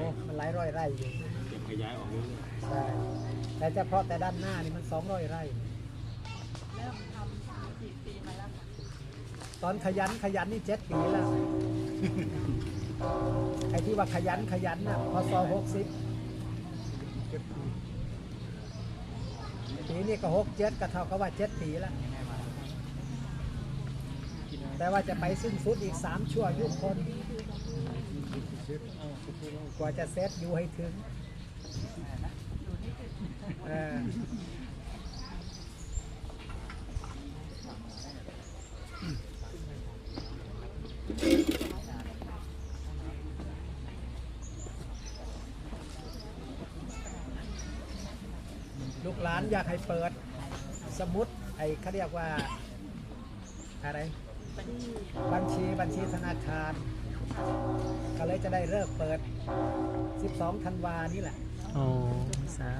โอ้มันหลายร้อยไร่อยู่จะขยายออกเรื่อยใช่แต่เฉพาะแต่ด้านหน้านี่มันสองร้อยไร่ เริ่มทำกี่ปีมาแล้วคะตอนขยันขยันนี่เจ็ดปีแล้วไอ้ที่ว่าขยันขยันน่ะพศหกสิบปีนี้ก็หกเจ็ดก็เท่ากับว่าเจ็ดปีแล้ว แต่ว่าจะไปสิ้นสุดอีกสามชั่วอายุคน กว่าจะเซตอยู่ให้ถึงลูกหลานอยากให้เปิด สมุดไอ้เขาเรียกว่าอะไรบัญชีบัญชีธนาคาร ก็เลยจะได้เลิกเปิด 12 ธันวานี่แหละโอ้สา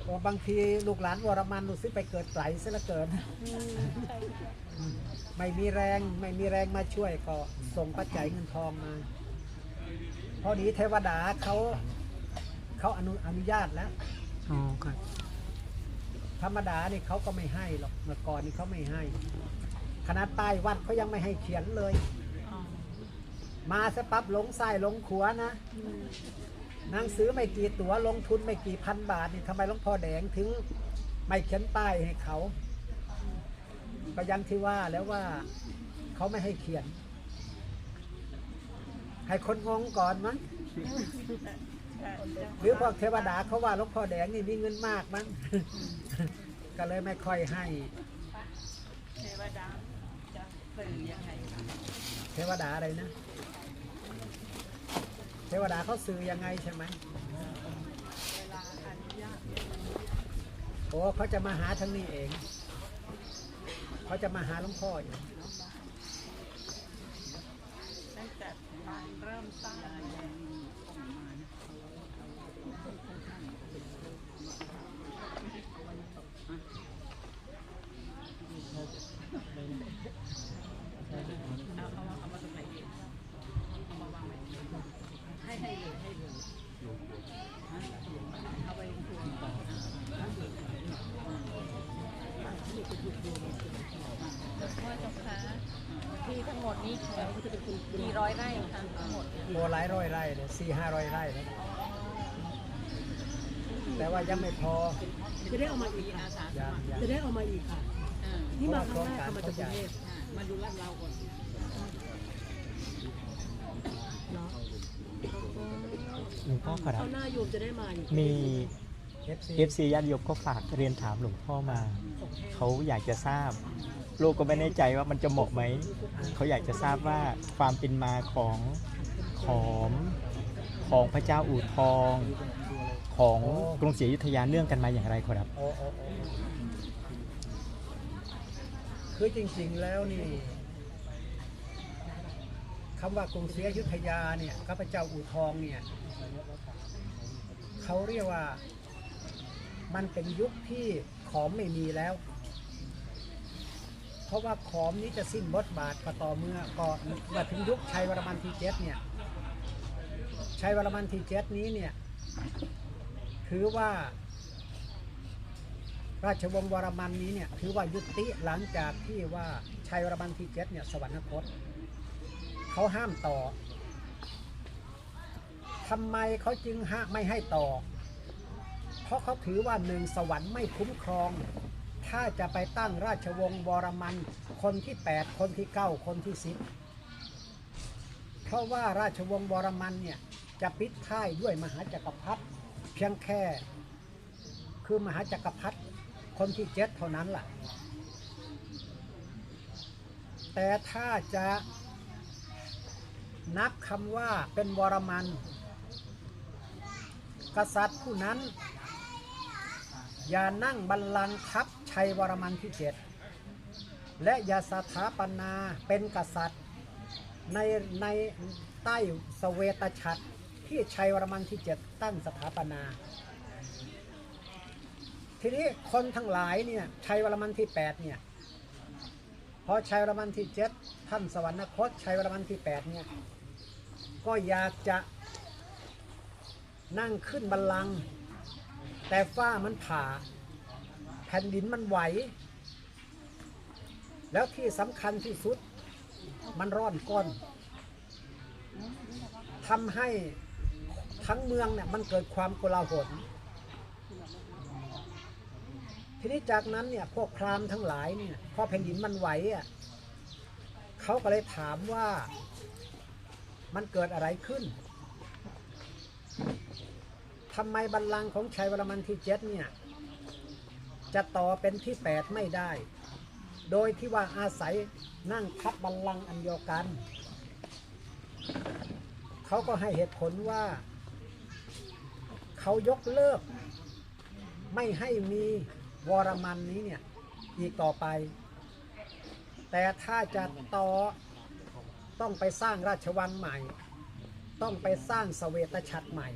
เพราะบางทีลูกหลานวรมันรู้สึกไปเกิดไกลซะเหลือเกิน ไม่มีแรงไม่มีแรงมาช่วยก็ส่งปัจจัยเงินทองมา พอดีเทวดาเขาเขาอนุอนุญาตแล้ว โอ้ครับธรรมดานี่เขาก็ไม่ให้หรอกเมื่อก่อนนี่เขาไม่ให้ ขนาดป้ายวัดเขายังไม่ให้เขียนเลยอ๋อ มาสปั๊บหลงซ้ายหลงขวานะหนังสือไม่กี่ตัวลงทุนไม่กี่พันบาทนี่ทำไมหลวงพ่อแดงถึงไม่เขียนป้ายให้เขาก็อยังที่ว่าแล้วว่าเขาไม่ให้เขียน ให้คนงงก่อนมั้งใช่หรือพวกเทวดาเขาว่าหลวงพ่อแดงนี่มีเงินมากมั้งก็เลยไม่ค่อยให้ เทวดาจะสื่อยังไงคะเทวดาอะไรนะ เทวดาเขาซื้อยังไงใช่ไหมโอ้เขาจะมาหาทางนี้เอง เขาจะมาหาหลวงพ่ออยู่ ตั้งแต่บ้านเริ่มสร้างเอาเอาเอามาตรงไหนดีเอามาวางไว้ให้ให้เลยให้เลยเอาไปครัว ว่าเจ้าคะที่ทั้งหมดนี้กี่ร้อยไร่คะ ทั้งหมดเนี่ยโอ้หลายร้อยไร่เลยสี่ห้าร้อยไร่เลยแต่ว่ายังไม่พอจะได้เอามาอีกมีค่ะอาสาสยังมัครยังจะได้เอามาอีกค่ะอ่านี่มาครั้งแรกค่ะมาจากกรุงเทพอ่ามาดูลาดเราก่อนเนาะหลวงพ่อครับเขาหน้าโยมจะได้มาอีกมีเอฟซี FC ญาติโยมก็ฝากเรียนถามหลวงพ่อมา เขาอยากจะทราบลูกก็ไม่แน่ใจว่ามันจะเหมาะไหม เขาอยากจะทราบว่าความเป็นมาของ ขอมของพระเจ้าอู่ทองของกรุงศรีอยุธยาเนื่องกันมาอย่างไรครับโอ้โอ้โอ้คือจริงๆแล้วนี่คำว่ากรุงศรีอยุธยาเนี่ยข้าพเจ้าอู่ทองเนี่ยเขาเรียกว่ามันเป็นยุคที่ขอมไม่มีแล้ว เพราะว่าขอมนี้จะสิ้นบทบาทก็ต่อเมื่อก็เมื่อถึงยุคชัยวรมันที่เจ็ดเนี่ย ชัยวรมันที่เจ็ดนี้เนี่ยถือว่า ราชวงศ์วรมันนี้เนี่ยถือว่ายุติหลังจากที่ว่าชัยวรมันที่เจ็ดเนี่ยสวรรคตเขาห้ามต่อทำไมเขาจึงห้ามไม่ให้ต่อ เพราะเขาถือว่าหนึ่งสวรรค์ไม่คุ้มครอง ถ้าจะไปตั้งราชวงศ์วรมันคนที่ 8 คนที่ 9 คนที่ 10 เพราะว่าราชวงศ์วรมันเนี่ย จะปิดท้ายด้วยมหาจักรพรรดิเพียงแค่ คือมหาจักรพรรดิคนที่เจ็ดเท่านั้นล่ะ แต่ถ้าจะนับคำว่าเป็นวรมัน กษัตริย์ผู้นั้น อย่านั่งบัลลังก์ทับชัยวรมันที่เจ็ดและอย่าสถาปนาเป็นกษัตริย์ในในใต้สเวตฉัตร ที่ชัยวรมันที่เจ็ดตั้งสถาปนา ทีนี้คนทั้งหลายเนี่ยชัยวรมันที่แปดเนี่ยพอชัยวรมันที่เจ็ดท่านสวรรคตชัยวรมันที่แปดเนี่ยก็อยากจะนั่งขึ้นบัลลังก์แต่ฟ้ามันผ่า แผ่นดินมันไหว แล้วที่สำคัญที่สุดมันร้อนก้นทำให้ ทั้งเมืองเนี่ยมันเกิดความโกลาหลทีนี้จากนั้นเนี่ยพวกพราหมณ์ทั้งหลายเนี่ยพอแผ่นดินมันไหวอะเขาก็เลยถามว่ามันเกิดอะไรขึ้นทำไมบัลลังก์ของชัยวรมันที่เจ็ดเนี่ยจะต่อเป็นที่แปดไม่ได้ โดยที่ว่าอาศัยนั่งทับบัลลังก์อันเดียวกัน เขาก็ให้เหตุผลว่า เขายกเลิก ไม่ให้มีวรมันนี้เนี่ยอีกต่อไป แต่ถ้าจะต่อต้องไปสร้างราชวังใหม่ ต้องไปสร้างสเวตฉัตรใหม่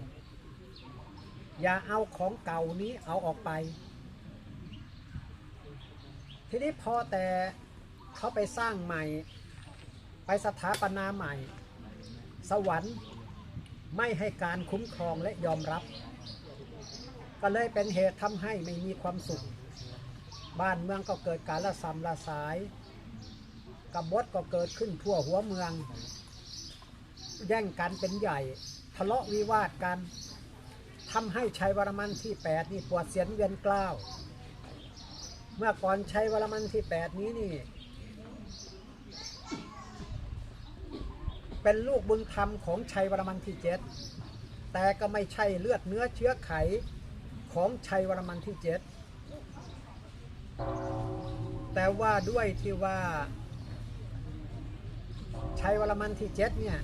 อย่าเอาของเก่านี้เอาออกไป ทีนี้พอแต่เขาไปสร้างใหม่ ไปสถาปนาใหม่ สวรรค์ไม่ให้การคุ้มครองและยอมรับ ก็เลยเป็นเหตุทำให้ไม่มีความสุข บ้านเมืองก็เกิดการละสำละสายกบฏก็เกิดขึ้นทั่วหัวเมือง แย่งกันเป็นใหญ่ ทะเลาะวิวาทกันทำให้ชัยวรมันที่ 8 นี่ปวดเสียนเวียนกล้าว เมื่อก่อนชัยวรมันที่ 8 นี้นี่เป็นลูกบุญธรรมของชัยวรมันที่7แต่ก็ไม่ใช่เลือดเนื้อเชื้อไข ของชัยวรมันที่เจ็ดแต่ว่าด้วยที่ว่า ชัยวรมันที่เจ็ดเนี่ย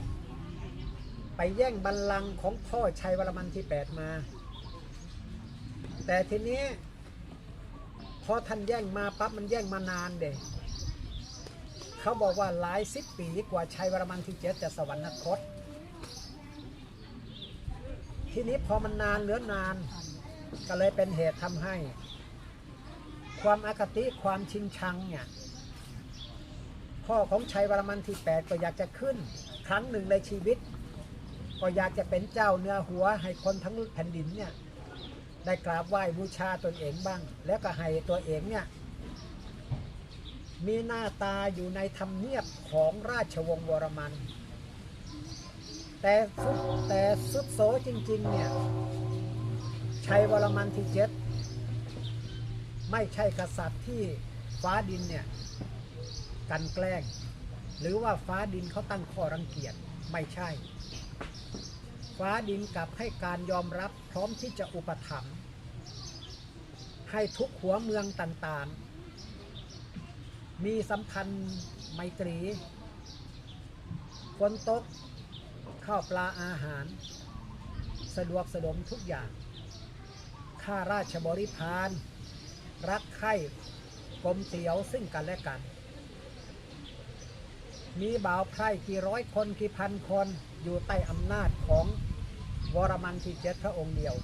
ไปแย่งบัลลังก์ของพ่อชัยวรมันที่แปดมา แต่ทีนี้พอท่านแย่งมาปั๊บมันแย่งมานานเด็เขาบอกว่าหลายสิบปีกว่าชัยวรมันที่เจ็ดจะสวรรคตทีนี้พอมันนานเหลือนาน ก็เลยเป็นเหตุทำให้ ความอคติความชิงชังเนี่ยพ่อของชัยวรมันที่ 8 ก็อยากจะขึ้น ครั้งหนึ่งในชีวิต ก็อยากจะเป็นเจ้าเนื้อหัวให้คนทั้งแผ่นดินเนี่ยได้กราบไหว้บูชาตนเองบ้าง แล้วก็ให้ตัวเองเนี่ยมีหน้าตาอยู่ในธรรมเนียบของราชวงศ์วรมัน แต่แต่สุดโสจริงๆเนี่ย ชัยวรมันที่เจ็ดไม่ใช่กษัตริย์ที่ฟ้าดินเนี่ยกันแกล้ง หรือว่าฟ้าดินเขาตั้งข้อรังเกียจไม่ใช่ ฟ้าดินกลับให้การยอมรับพร้อมที่จะอุปถัมภ์ให้ทุกหัวเมืองต่างๆ มีสัมพันธ์ไมตรีฝนตกข้าวปลาอาหาร สะดวกสะดมทุกอย่าง ข้าราชบริพารรักใคร่กลมเตียวซึ่งกันและกัน มีบ่าวไพร่กี่ร้อยคนกี่พันคนอยู่ใต้อำนาจของวรมันที่เจ็ดพระองค์เดียว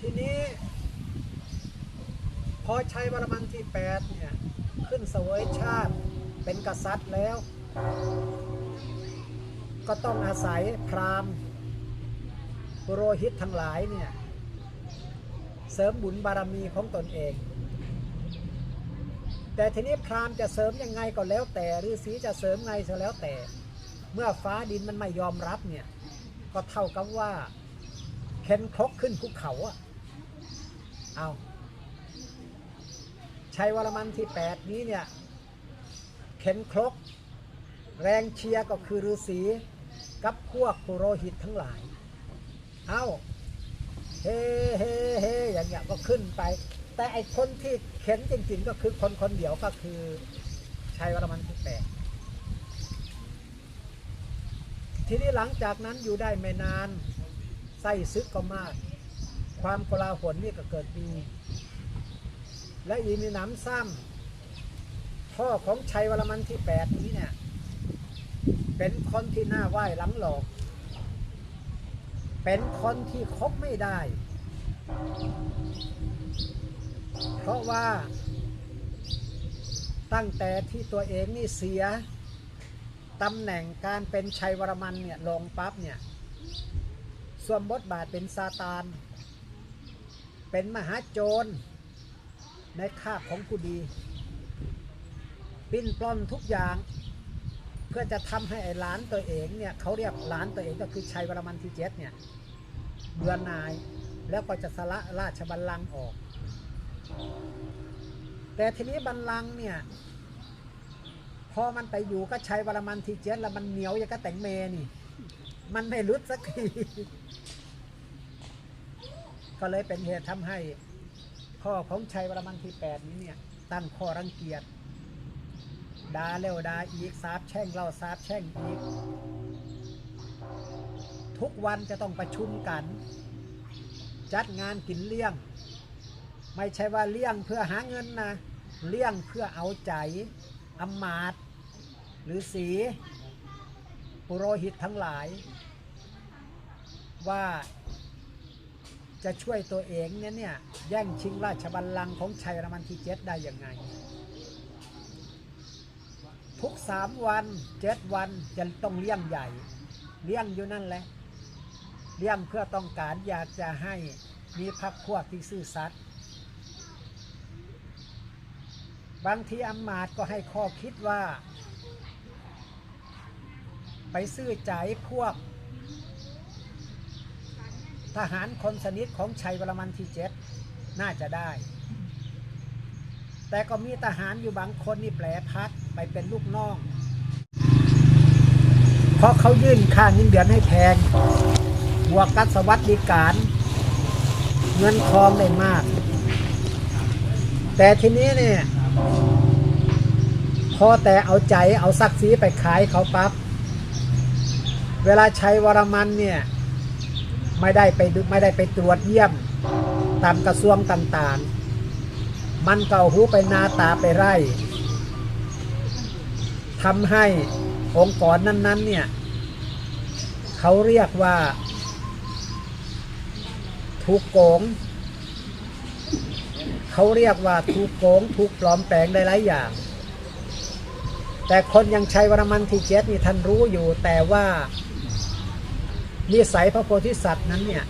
ทีนี้พอชัยวรมันที่แปดเนี่ยขึ้นเสวยชาติเป็นกษัตริย์แล้ว ก็ต้องอาศัยพราหมณ์ ปุโรหิตทั้งหลายเนี่ยเสริมบุญบารมีของตนเอง แต่ทีนี้พราหมณ์จะเสริมยังไงก็แล้วแต่ฤาษีจะเสริมไงก็แล้วแต่ เมื่อฟ้าดินมันไม่ยอมรับเนี่ยก็เท่ากับว่าเข็นครกขึ้นภูเขาอะเอาชัยวรมันที่8นี้เนี่ยเข็นครก แรงเชียร์ก็คือฤาษีกับพวกปุโรหิตทั้งหลาย เอาเฮ้เฮ้เฮ้อย่างเงี้ยก็ขึ้นไป แต่ไอคนที่เข็นจริง ๆ ก็คือคนคนเดียวก็คือชัยวรมันที่แปดทีนี้หลังจากนั้นอยู่ได้ไม่นานไส้ซึกก็มาก ความโกลาหลนี่ก็เกิดมีและอีมีน้ำซ้ำพ่อของชัยวรมันที่แปดนี้เนี่ย เป็นคนที่หน้าไหว้หลังหลอก เป็นคนที่คบไม่ได้ เพราะว่า ตั้งแต่ที่ตัวเองนี่เสียตำแหน่งการเป็นชัยวรมันเนี่ยลงปั๊บเนี่ยสวมบทบาทเป็นซาตาน เป็นมหาโจร ในคาบของผู้ดี ปิ้นปล้นทุกอย่าง พื่อจะทำให้ไอ้หลานตัวเองเนี่ยเขาเรียกหลานตัวเองก็คือชัยวรมันที่เจ็ดเนี่ยเบือหน่ายแล้วก็จะสละราชบัลลังก์ออก แต่ทีนี้บัลลังก์เนี่ยพอมันไปอยู่ก็ชัยวรมันที่เจ็ดแล้วมันเหนียวอย่างกับแต่งเมนี่ มันไม่รุดสักทีก็เลยเป็นเหตุทำให้พ่อของชัยวรมันที่แปดนี้เนี่ยตั้งข้อรังเกียจ ด่าเร็วด่าอีกสาบแช่งเราสาบแช่งอีก ทุกวันจะต้องประชุมกัน จัดงานกินเลี้ยง ไม่ใช่ว่าเลี้ยงเพื่อหาเงินนะ เลี้ยงเพื่อเอาใจอำมาตหรือสีปุโรหิตทั้งหลาย ว่าจะช่วยตัวเองเนี่ยเนี่ยแย่งชิงราชบัลลังก์ของชัยรมันที่เจ็ดได้ยังไง ทุกสามวันเจ็ดวันจะต้องเลี้ยงใหญ่ เลี้ยงอยู่นั่นแหละ เลี้ยงเพื่อต้องการอยากจะให้มีพักพวกที่ซื่อสัตย์บางทีอำมาตก็ให้ข้อคิดว่า ไปซื้อใจายพวก ทหารคนสนิทของชัยวรมันที่เจ็ดน่าจะได้ แต่ก็มีทหารอยู่บางคนนี่แปลพัก ไปเป็นลูกน้อง เพราะเขายื่นค่าเงินเดือนให้แพงบวกกับสวัสดิการ เงินทองได้มาก แต่ทีนี้เนี่ย พอแต่เอาใจเอาศักดิ์ศรีไปขายเขาปับ๊บเวลาชัยวรมันเนี่ยไม่ได้ไปดูไม่ได้ไปตรวจเยี่ยม ตามกระทรวงต่างๆ มันเก่าหูไปนาตาไปไร่ ทำให้องค์กรนั้น ๆ เนี่ย เขาเรียกว่า ถูกโกง เขาเรียกว่าถูกโกงถูกปลอมแปลงได้หลายอย่าง แต่คนยังใช้วรมันทีเจ็ดนี่ท่านรู้อยู่แต่ว่านิสัยพระโพธิสัตว์นั้นเนี่ย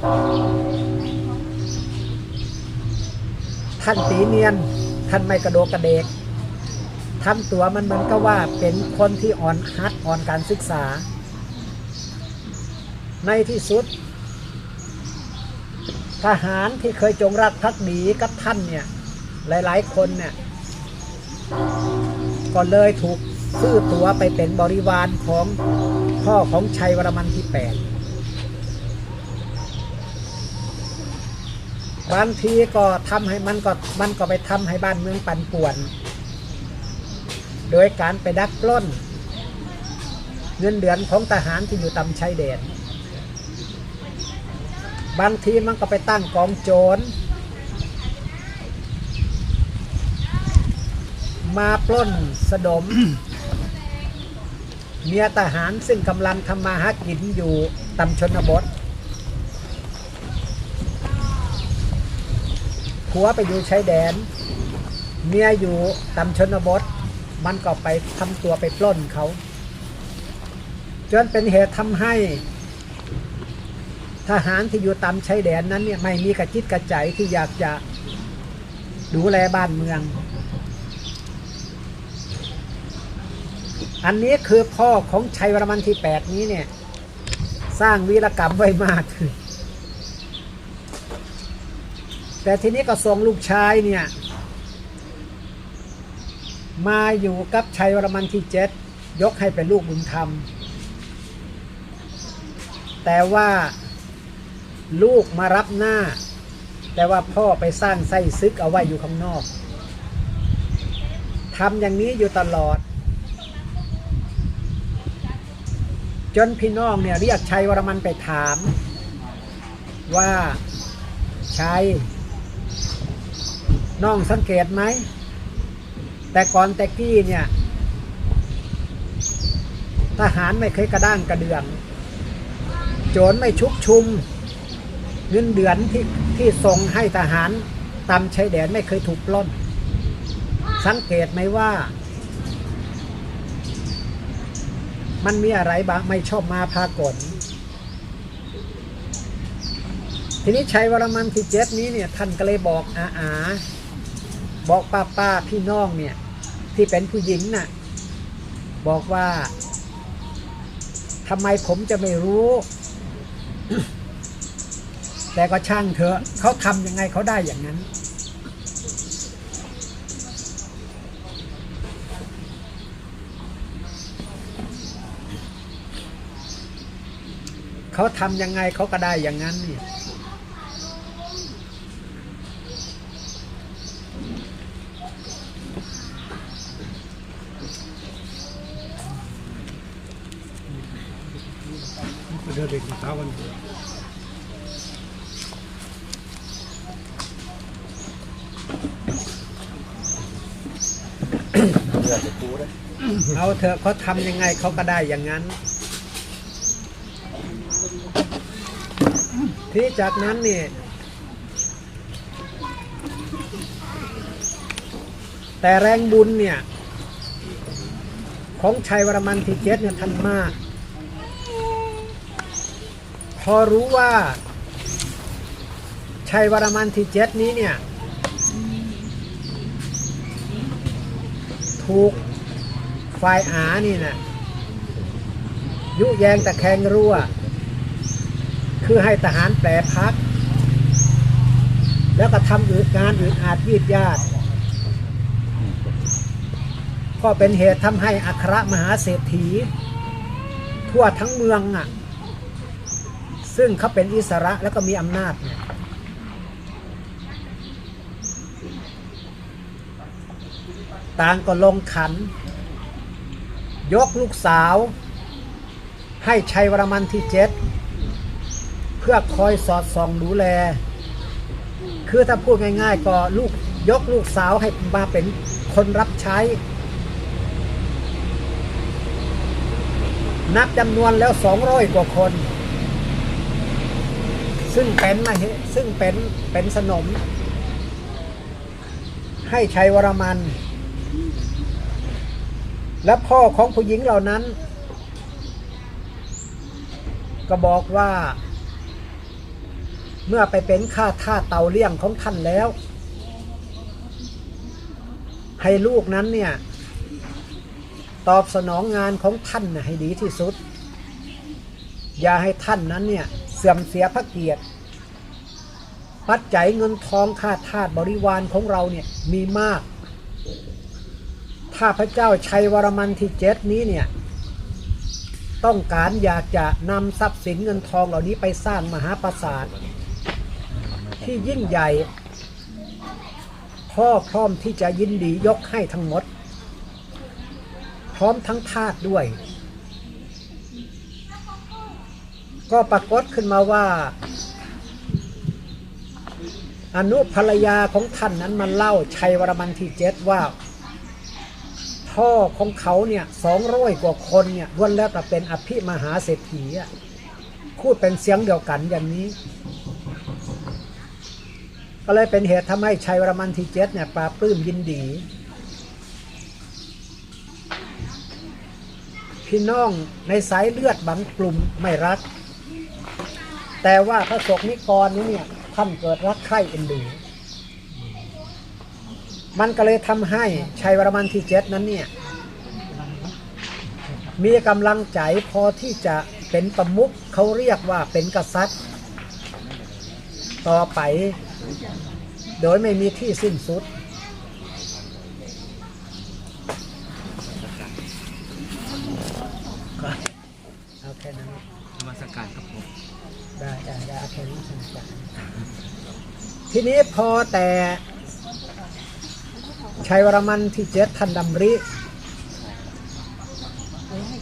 ท่านตีเนียน ท่านไม่กระโดกกระเดก ทำตัวมันเหมือนกับว่าเป็นคนที่อ่อนฮัดอ่อนการศึกษา ในที่สุด ทหารที่เคยจงรักภักดีกับท่านเนี่ย หลายๆคนเนี่ยก็เลยถูกซื้อตัวไปเป็นบริวารของพ่อของชัยวรมันที่แปดบางทีก็ทำให้มันก็มันก็ไปทำให้บ้านเมืองปั่นป่วน โดยการไปดักปล้น เงินเดือนของทหารที่อยู่ตามชายแดนบางทีมันก็ไปตั้งกองโจร มาปล้นสะดม เมียทหารซึ่งกำลังทำมาหากินอยู่ตำชนบทผัวไปอยู่ชายแดน เมียอยู่ตำชนบท มันก็ไปทำตัวไปปล้นเขาจนเป็นเหตุทำให้ ทหารที่อยู่ตามชายแดนนั้นเนี่ยไม่มีกระจิตกระใจที่อยากจะดูแลบ้านเมือง อันนี้คือพ่อของชัยวรมันที่แปดนี้เนี่ย สร้างวีรกรรมไว้มาก แต่ทีนี้ก็ส่งลูกชายเนี่ย มาอยู่กับชัยวรมันที่เจ็ดยกให้เป็นลูกบุญธรรม แต่ว่าลูกมารับหน้า แต่ว่าพ่อไปสร้างไส้ซึกเอาไว้อยู่ข้างนอกทำอย่างนี้อยู่ตลอด จนพี่น้องเนี่ยเรียกชัยวรมันไปถาม ว่าชัยน้องสังเกตไหม แต่ก่อนแต่กี้เนี่ย ทหารไม่เคยกระด้างกระเดือง โจรไม่ชุกชุม เงินเดือนที่ที่ส่งให้ทหารตามชายแดนไม่เคยถูกปล้น สังเกตไหมว่า มันมีอะไรบ้างไม่ชอบมาพากลทีนี้ชัยวรมันที่เจ็ดนี้เนี่ยท่านก็เลยบอกอาอาบอกป้าป้าพี่น้องเนี่ย ที่เป็นผู้หญิงน่ะ บอกว่าทำไมผมจะไม่รู้ แต่ก็ช่างเถอะเขาทำยังไงเขาได้อย่างนั้น เขาทำยังไงเขาก็ได้อย่างนั้นนี่ เดือดเด็กเช้าวัน เถอะเขาทำยังไงเขาก็ได้อย่างนั้น ที่จากนั้นนี่แต่แรงบุญเนี่ย ของชัยวรมันที่เจ็ดเนี่ยท่านมาก พอรู้ว่า ชัยวรมันที่เจ็ดนี้เนี่ย ถูก ฝ่ายอานี่นะยุแยงตะแคงรั่ว คือให้ทหารแปรพัก แล้วก็ทำอื่นงานอื่นอาจยืดยาดก็เป็นเหตุทำให้อัครมหาเศรษฐี ทั่วทั้งเมืองอะ ซึ่งเขาเป็นอิสระแล้วก็มีอำนาจเนี่ยต่างก็ลงขัน ยกลูกสาว ให้ชัยวรมันที่เจ็ดเพื่อคอยสอดส่องดูแล คือถ้าพูดง่ายๆ ก็ลูกยกลูกสาวให้มาเป็นคนรับใช้ นับจำนวนแล้วสองร้อยกว่าคน ซึ่งเป็นมาซึ่งเป็นเป็นสนม ให้ชัยวรมัน และพ่อของผู้หญิงเหล่านั้น ก็บอกว่า เมื่อไปเป็นข้าท่าเตาเลี่ยงของท่านแล้ว ให้ลูกนั้นเนี่ย ตอบสนองงานของท่านให้ดีที่สุด อย่าให้ท่านนั้นเนี่ย เสื่อมเสียพระเกียรติปัจจัยเงินทองค่าทาสบริวารของเราเนี่ยมีมาก ถ้าพระเจ้าชัยวรมันที่เจ็ดนี้เนี่ย ต้องการอยากจะนำทรัพย์สินเงินทองเหล่านี้ไปสร้างมหาปราสาทที่ยิ่งใหญ่พ่อพร้อมที่จะยินดียกให้ทั้งหมด พร้อมทั้งทาสด้วย ก็ปรากฏขึ้นมาว่า อนุภรรยาของท่านนั้นมันเล่าชัยวรมันที่เจ็ดว่า พ่อของเขาเนี่ยสองร้อยกว่าคนเนี่ยล้วนแล้วแต่เป็นอภิมหาเศรษฐีอะพูดเป็นเสียงเดียวกันอย่างนี้ ก็เลยเป็นเหตุทำให้ชัยวรมันที่เจ็ดเนี่ยปราบปลื้มยินดีพี่น้องในสายเลือดบางกลุ่มไม่รัก แต่ว่าพระสกนิกรนี้เนี่ยท่านเกิดรักใคร่เอ็นดู มันก็เลยทำให้ชัยวรมันที่เจ็ดนั้นเนี่ยมีกำลังใจพอที่จะเป็นประมุขเขาเรียกว่าเป็นกษัตริย์ ต่อไป โดยไม่มีที่สิ้นสุด เอาแค่นั้นมาสกัดครับผมได้ได้ได้เอาแค่นี้สนใจทีนี้พอแต่ ชัยวรมันที่เจ็ดท่านดำริ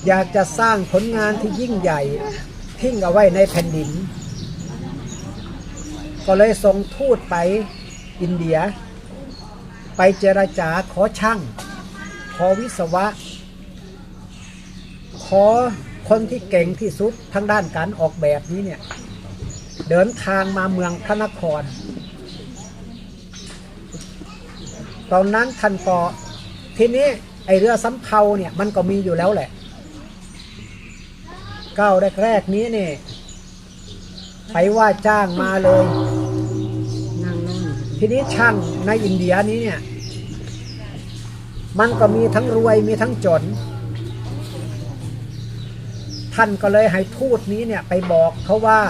อยากจะสร้างผลงานที่ยิ่งใหญ่ทิ้งเอาไว้ในแผ่นดิน ก็เลยส่งทูตไปอินเดีย ไปเจรจาขอช่าง ขอวิศวะ ขอคนที่เก่งที่สุดทางด้านการออกแบบนี้เนี่ย เดินทางมาเมืองพระนคร ตอนนั้นท่านก็ทีนี้ไอเรือสำเภาเนี่ยมันก็มีอยู่แล้วแหละก้าวแรกๆนี้เนี่ยไปว่าจ้างมาเลย ทีนี้ช่างในอินเดียนี้เนี่ย มันก็มีทั้งรวยมีทั้งจน ท่านก็เลยให้ทูตนี้เนี่ยไปบอกเขาว่า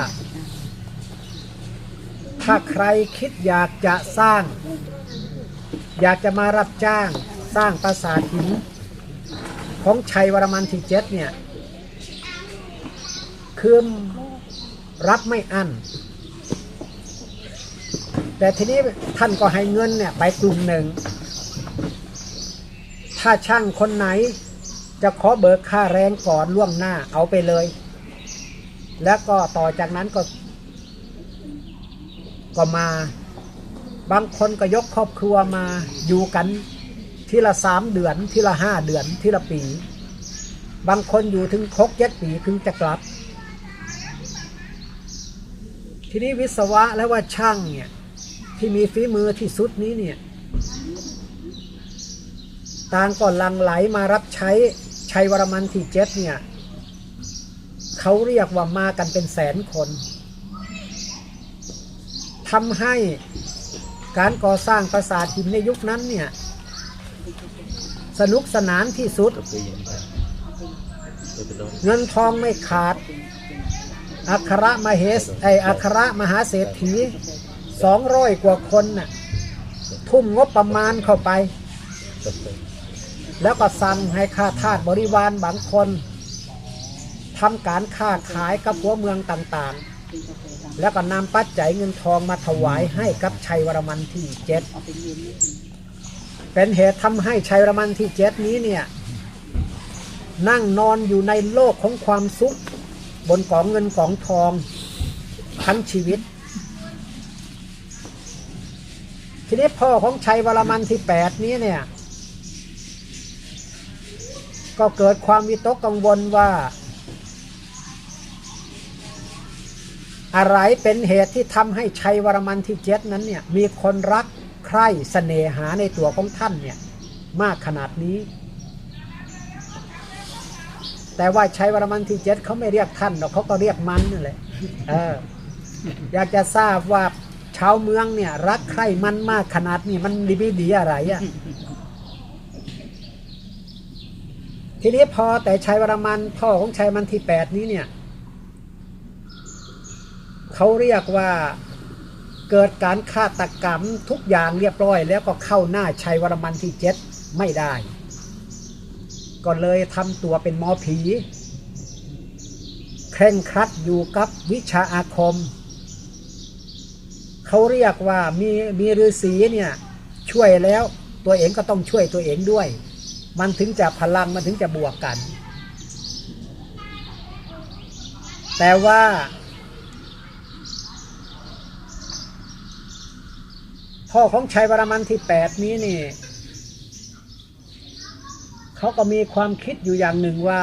ถ้าใครคิดอยากจะสร้าง อยากจะมารับจ้างสร้างปราสาทหิน ของชัยวรมันที่เจ็ดเนี่ยคือรับไม่อั้นแต่ทีนี้ท่านก็ให้เงินเนี่ยไปกลุ่มหนึ่ง ถ้าช่างคนไหนจะขอเบิกค่าแรงก่อนล่วงหน้าเอาไปเลย แล้วก็ต่อจากนั้นก็ ก็มา บางคนก็ยกครอบครัวมาอยู่กันทีละสามเดือนทีละห้าเดือนทีละปี บางคนอยู่ถึงครบเจ็ดปีถึงจะกลับ ทีนี้วิศวะและว่าช่างเนี่ยที่มีฝีมือที่สุดนี้เนี่ยต่างก็หลังไหลมารับใช้ชัยวรมันที่เจ็ดเนี่ยเขาเรียกว่ามากันเป็นแสนคนทำให้ การก่อสร้างปราสาทหินในยุคนั้นเนี่ย สนุกสนานที่สุด เงินทองไม่ขาด อัครมเหสไออัครมหาเศรษฐีสองร้อยกว่าคนน่ะ ทุ่มงบประมาณเข้าไป แล้วก็สั่งให้ข้าทาสบริวารบางคนทำการค้าขายกับหัวเมืองต่างๆ แล้วก็นำปัจจัยเงินทองมาถวายให้กับชัยวรมันที่เจ็ดเป็นเหตุทำให้ชัยวรมันที่เจ็ดนี้เนี่ย นั่งนอนอยู่ในโลกของความสุข บนกองเงินกองทองทั้งชีวิต ทีนี้พ่อของชัยวรมันที่แปดนี้เนี่ย ก็เกิดความวิตกกังวลว่า อะไรเป็นเหตุที่ทำให้ชัยวรมันที่เจ็ดนั้นเนี่ยมีคนรักใคร่เสน่หาในตัวของท่านเนี่ยมากขนาดนี้ แต่ว่าชัยวรมันที่เจ็ดเขาไม่เรียกท่านหรอกเขาก็เรียกมันนั่นแหละเอออยากจะทราบว่าชาวเมืองเนี่ย รักใคร่มันมากขนาดนี้มันดีไม่ดีอะไรอะ่ะทีนี้พอแต่ชัยวรมันพ่อของชัยมันที่แปดนี้เนี่ย เขาเรียกว่าเกิดการฆาตกรรมทุกอย่างเรียบร้อย แล้วก็เข้าหน้าชัยวรมันที่เจ็ดไม่ได้ ก็เลยทำตัวเป็นหมอผี เคร่งครัดอยู่กับวิชาอาคม เขาเรียกว่ามีมีฤาษีเนี่ยช่วยแล้วตัวเองก็ต้องช่วยตัวเองด้วย มันถึงจะพลังมันถึงจะบวกกัน แต่ว่า พ่อของชัยวรมันที่แปดนี้นี่เขาก็มีความคิดอยู่อย่างหนึ่งว่า